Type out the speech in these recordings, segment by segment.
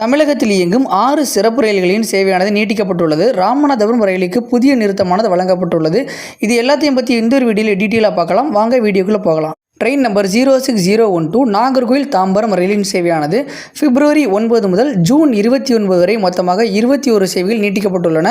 தமிழகத்தில் இயங்கும் ஆறு சிறப்பு ரயில்களின் சேவையானது நீட்டிக்கப்பட்டுள்ளது. ராமநாதபுரம் ரயிலுக்கு புதிய நிறுத்தமானது வழங்கப்பட்டுள்ளது. இது எல்லாத்தையும் பற்றி இந்த ஒரு வீடியோவில் டீட்டெயிலாக பார்க்கலாம். வாங்க வீடியோக்குள்ளே போகலாம். Train number zero six zero one two Nagercoil Tambaram ரயிலின் சேவையானது பிப்ரவரி ஒன்பது முதல் ஜூன் இருபத்தி ஒன்பது வரை மொத்தமாக இருபத்தி ஒரு சேவைகள் நீட்டிக்கப்பட்டுள்ளன.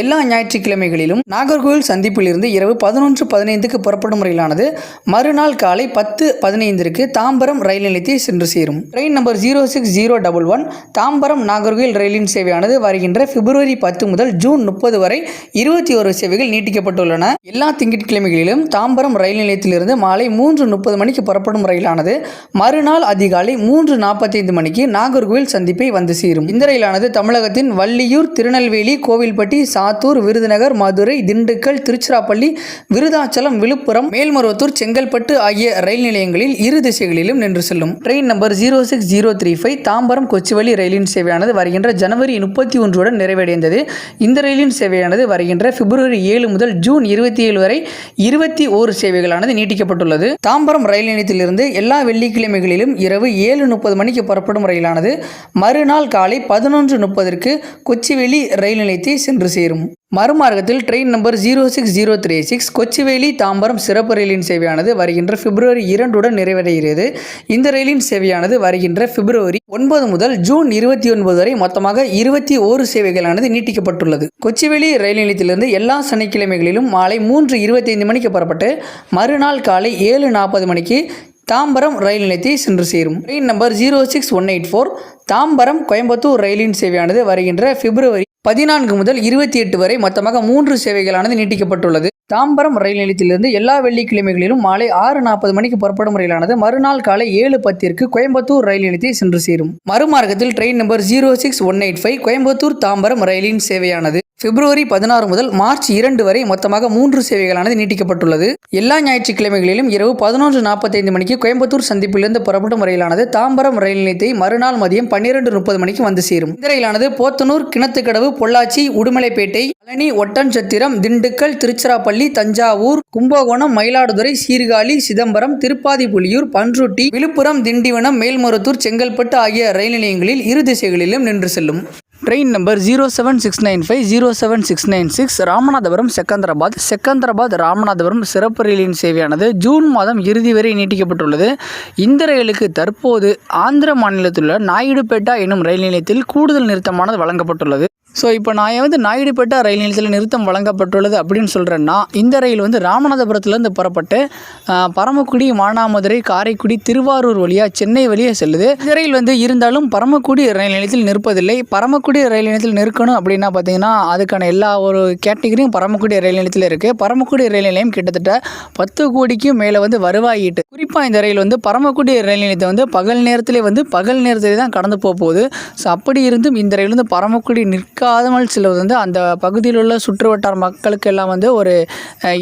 எல்லா ஞாயிற்றுக்கிழமைகளிலும் நாகர்கோவில் சந்திப்பில் இருந்து இரவு பதினொன்று பதினைந்துக்கு புறப்படும் ரயிலானது மறுநாள் காலை பத்து பதினைந்திற்கு தாம்பரம் ரயில் நிலையத்தை சென்று சேரும். Train number zero six zero double one Tambaram Nagercoil ரயிலின் சேவையானது வருகின்ற பிப்ரவரி பத்து முதல் ஜூன் முப்பது வரை இருபத்தி ஒரு சேவைகள் நீட்டிக்கப்பட்டுள்ளன. எல்லா திங்கட்கிழமைகளிலும் தாம்பரம் ரயில் நிலையத்திலிருந்து மாலை மூன்று முப்பது மணிக்கு புறப்படும் ரயிலானது மறுநாள் அதிகாலை மூன்று நாற்பத்தைந்து மணிக்கு நாகர்கோவில் சந்திப்பை வந்து சேரும். இந்த ரயிலானது தமிழகத்தின் வள்ளியூர் திருநெல்வேலி கோவில்பட்டி சாத்தூர் விருதுநகர் மதுரை திண்டுக்கல் திருச்சிராப்பள்ளி விருதாச்சலம் விழுப்புரம் மேல்மருவத்தூர் செங்கல்பட்டு ஆகிய ரயில் நிலையங்களில் இரு திசைகளிலும் நின்று செல்லும். Train number zero six zero three five Tambaram Kochuveli ரயிலின் சேவையானது வருகின்ற ஜனவரி முப்பத்தி ஒன்றுடன் நிறைவடைந்தது. இந்த ரயிலின் சேவையானது வருகின்ற பிப்ரவரி ஏழு முதல் ஜூன் இருபத்தி ஏழு வரை இருபத்தி ஓரு சேவைகளானது நீட்டிக்கப்பட்டுள்ளது. தாம்பரம் ரயில் நிலையத்திலிருந்து எல்லா வெள்ளிக்கிழமைகளிலும் இரவு ஏழு முப்பது மணிக்கு புறப்படும் ரயிலானது மறுநாள் காலை பதினொன்று முப்பதற்கு கொச்சிவேலி ரயில் நிலையத்தை சென்று சேரும். மறுமார்க்கத்தில் train number zero six zero three six Kochuveli Tambaram சிறப்பு ரயிலின் சேவையானது வருகின்ற பிப்ரவரி இரண்டுடன் நிறைவடைகிறது. இந்த ரயிலின் சேவையானது வருகின்ற பிப்ரவரி ஒன்பது முதல் ஜூன் இருபத்தி ஒன்பது வரை மொத்தமாக இருபத்தி ஓரு சேவைகளானது நீட்டிக்கப்பட்டுள்ளது. கொச்சிவேலி ரயில் நிலையத்திலிருந்து எல்லா சனிக்கிழமைகளிலும் மாலை மூன்று இருபத்தைந்து மணிக்கு புறப்பட்டு மறுநாள் காலை ஏழு நாற்பது மணிக்கு தாம்பரம் ரயில் நிலையத்தை சென்று சேரும். Train number zero six one eight four Tambaram Coimbatore ரயிலின் சேவையானது வருகின்ற பிப்ரவரி பதினான்கு முதல் இருபத்தி எட்டு வரை மொத்தமாக மூன்று சேவைகளானது நீட்டிக்கப்பட்டுள்ளது. தாம்பரம் ரயில் நிலையத்திலிருந்து எல்லா வெள்ளிக்கிழமைகளிலும் மாலை ஆறு நாற்பது மணிக்கு புறப்படும் ரயிலானது மறுநாள் காலை ஏழு பத்திற்கு கோயம்புத்தூர் ரயில் நிலையத்தை சென்று சேரும். மறுமார்க்கத்தில் train number zero six one eight five Coimbatore Tambaram ரயிலின் சேவையானது. பிப்ரவரி பதினாறு முதல் மார்ச் இரண்டு வரை மொத்தமாக மூன்று சேவைகளானது நீட்டிக்கப்பட்டுள்ளது. எல்லா ஞாயிற்றுக்கிழமைகளிலும் இரவு பதினொன்று நாற்பத்தைந்து மணிக்கு கோயம்புத்தூர் சந்திப்பிலிருந்து புறப்படும் ரயிலானது தாம்பரம் ரயில் நிலையத்தை மறுநாள் மதியம் பன்னிரண்டு முப்பது மணிக்கு வந்து சேரும். இந்த ரயிலானது போத்தனூர் கிணத்துக்கடவு பொள்ளாச்சி உடுமலைப்பேட்டை பழனி ஒட்டன்சத்திரம் திண்டுக்கல் திருச்சிராப்பள்ளி தஞ்சாவூர் கும்பகோணம் மயிலாடுதுறை சீர்காழி சிதம்பரம் திருப்பாதிப்புலியூர் பன்ருட்டி விழுப்புரம் திண்டிவனம் மேல்மருத்தூர் செங்கல்பட்டு ஆகிய ரயில் நிலையங்களில் இரு திசைகளிலும் நின்று செல்லும். Train number zero seven six nine five zero seven six nine six Ramanathapuram Secunderabad. Secunderabad Ramanathapuram சிறப்பு ரயிலின் சேவையானது ஜூன் மாதம் இறுதி வரை நீட்டிக்கப்பட்டுள்ளது. இந்த ரயிலுக்கு தற்போது ஆந்திர மாநிலத்தில் உள்ள நாயுடுபேட்டா எனும் ரயில் நிலையத்தில் கூடுதல் நிறுத்தமானது வழங்கப்பட்டுள்ளது. ஸோ இப்போ நான் வந்து நாயுடுபேட்டா ரயில் நிலையத்தில் நிறுத்தம் வழங்கப்பட்டுள்ளது அப்படின்னு சொல்கிறேன்னா இந்த ரயில் வந்து ராமநாதபுரத்துலேருந்து புறப்பட்டு பரமக்குடி மானாமதுரை காரைக்குடி திருவாரூர் வழியாக சென்னை வழியாக செல்லுது. இந்த ரயில் வந்து இருந்தாலும் பரமக்குடி ரயில் நிலையத்தில் நிற்பதில்லை. பரமக்குடி ரயில் நிலையத்தில் நிற்கணும் அப்படின்னா பார்த்தீங்கன்னா அதுக்கான எல்லா ஒரு கேட்டகரியும் பரமக்குடி ரயில் நிலையத்தில் இருக்குது பரமக்குடி ரயில் நிலையம் கிட்டத்தட்ட பத்து கோடிக்கும் மேலே வந்து வருவாயிட்டு. குறிப்பாக இந்த ரயில் வந்து பரமக்குடி ரயில் நிலையத்தை வந்து பகல் நேரத்திலே வந்து பகல் நேரத்திலே தான் கடந்து போக போகுது. ஸோ அப்படி இருந்தும் இந்த ரயில் வந்து பரமக்குடி நிற்காமல் செல்வது வந்து அந்த பகுதியில் உள்ள சுற்று வட்டார மக்களுக்கு எல்லாம் வந்து ஒரு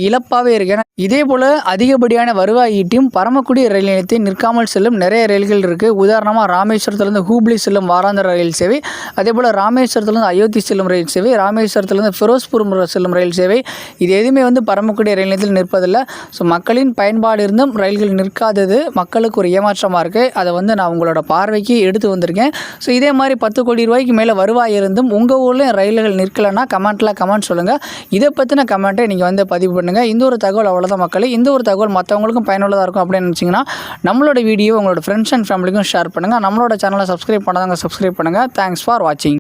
இழப்பாகவே இருக்கு. ஏன்னா இதே போல் அதிகப்படியான வருவாய் ஈட்டியும் பரமக்குடி ரயில் நிலையத்தை நிற்காமல் செல்லும் நிறைய ரயில்கள் இருக்குது உதாரணமாக ராமேஸ்வரத்துலேருந்து ஹூப்ளி செல்லும் வாராந்திர ரயில் சேவை அதே போல் ராமேஸ்வரத்துலேருந்து அயோத்தி செல்லும் ரயில் சேவை ராமேஸ்வரத்துலேருந்து ஃபிரோஸ்பூர் செல்லும் ரயில் சேவை. இது எதுவுமே வந்து பரமக்குடி ரயில் நிலையத்தில் நிற்பதில்லை. ஸோ மக்களின் பயன்பாடு இருந்தும் ரயில்கள் நிற்காதது மக்களுக்கு ஒரு ஏமாற்றமாக இருக்குது அதை வந்து நான் உங்களோட பார்வைக்கு எடுத்து வந்திருக்கேன். ஸோ இதே மாதிரி பத்து கோடி ரூபாய்க்கு மேலே வருவாய் இருந்தும் உங்கள் ஊர் ஊரில் ரயில்கள் நிற்கலைன்னா கமெண்ட்டில் கமெண்ட் சொல்லுங்கள் இதை பற்றின கமெண்ட்டை நீங்கள் வந்து பதிவு பண்ணுங்கள் இந்த ஒரு தகவல் அவ்வளோதான் மக்களே. இந்த ஒரு தகவல் மற்றவங்களுக்கும் பயனுள்ளதாக இருக்கும் அப்படின்னு நினச்சிங்கன்னா நம்மளோட வீடியோ உங்களோட ஃப்ரெண்ட்ஸ் அண்ட் ஃபேமிலிக்கும் ஷேர் பண்ணுங்கள் நம்மளோட சேனலை சப்ஸ்கிரைப் பண்ணாதவங்க சப்ஸ்கிரைப் பண்ணுங்கள் தேங்க்ஸ் ஃபார் வாட்சிங்